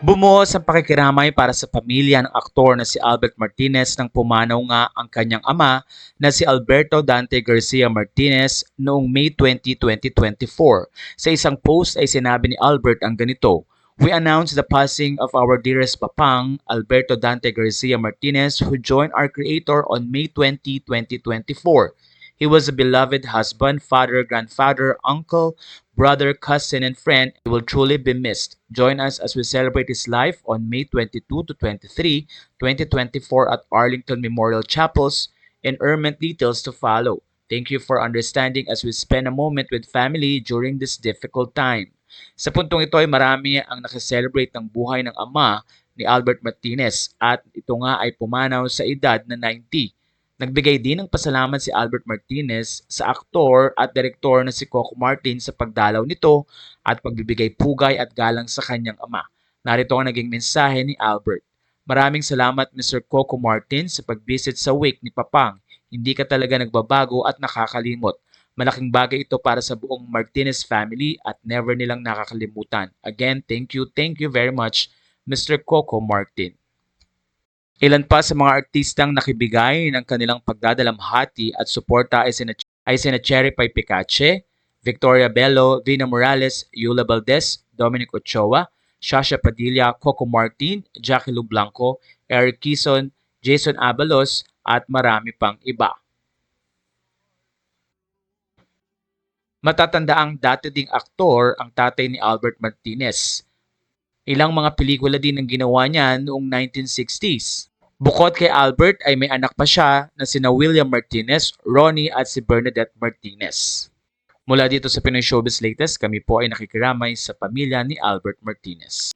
Bumuhos ang pakikiramay para sa pamilya ng aktor na si Albert Martinez nang pumanaw nga ang kanyang ama na si Alberto Dante Garcia Martinez noong May 20, 2024. Sa isang post ay sinabi ni Albert ang ganito, We announce the passing of our dearest papang, Alberto Dante Garcia Martinez, who joined our creator on May 20, 2024. He was a beloved husband, father, grandfather, uncle, brother, cousin, and friend. He will truly be missed. Join us as we celebrate his life on May 22 to 23, 2024 at Arlington Memorial Chapels and earnment details to follow. Thank you for understanding as we spend a moment with family during this difficult time. Sa puntong ito ay marami ang nakaselebrate ng buhay ng ama ni Albert Martinez at ito nga ay pumanaw sa edad na 90. Nagbigay din ng pasalamat si Albert Martinez sa aktor at direktor na si Coco Martin sa pagdalaw nito at pagbibigay pugay at galang sa kanyang ama. Narito ang naging mensahe ni Albert. Maraming salamat Mr. Coco Martin sa pag-visit sa wake ni Papang. Hindi ka talaga nagbabago at nakakalimot. Malaking bagay ito para sa buong Martinez family at never nilang nakakalimutan. Again, thank you, thank you very much, Mr. Coco Martin. Ilan pa sa mga artistang nakibigay ng kanilang pagdadalamhati at suporta ay sina, ay sina Cherry Pie Picache, Victoria Bello, Vina Morales, Yula Valdez, Dominic Ochoa, Shasha Padilla, Coco Martin, Jackie Lu Blanco, Eric Kison, Jason Abalos, at marami pang iba. Matatandaang dati ding aktor ang tatay ni Albert Martinez. Ilang mga pelikula din ang ginawa niya noong 1960s. Bukod kay Albert ay may anak pa siya na sina William Martinez, Ronnie at si Bernadette Martinez. Mula dito sa Pinoy Showbiz Latest, kami po ay nakikiramay sa pamilya ni Albert Martinez.